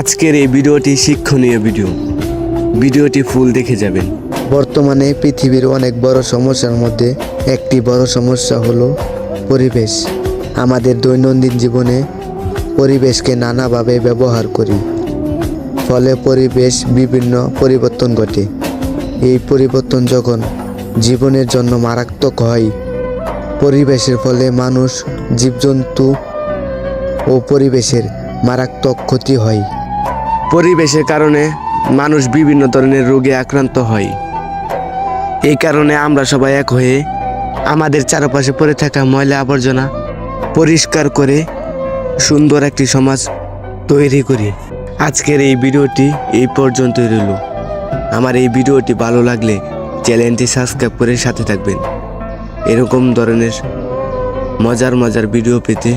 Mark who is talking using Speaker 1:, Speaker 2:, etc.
Speaker 1: আজকের এই ভিডিওটি শিক্ষণীয় ভিডিও। ভিডিওটি ফুল দেখে যাবেন।
Speaker 2: বর্তমানে পৃথিবীর অনেক বড় সমস্যার মধ্যে একটি বড় সমস্যা হলো পরিবেশ। আমাদের দৈনন্দিন জীবনে পরিবেশকে নানাভাবে ব্যবহার করি। ফলে পরিবেশ বিভিন্ন পরিবর্তন ঘটে। এই পরিবর্তন যখন জীবনের জন্য মারাত্মক হয়, পরিবেশের ফলে মানুষ জীবজন্তু ও পরিবেশের মারাত্মক ক্ষতি হয়।
Speaker 1: পরিবেশের কারণে মানুষ বিভিন্ন ধরনের রোগে আক্রান্ত হয়। এই কারণে আমরা সবাই এক হয়ে আমাদের চারপাশে পড়ে থাকা ময়লা আবর্জনা পরিষ্কার করে সুন্দর একটি সমাজ তৈরি করি। আজকের এই ভিডিওটি এই পর্যন্তই রইল। আমার এই ভিডিওটি ভালো লাগলে চ্যানেলটি সাবস্ক্রাইব করে সাথে থাকবেন। এরকম ধরনের মজার মজার ভিডিও পেতে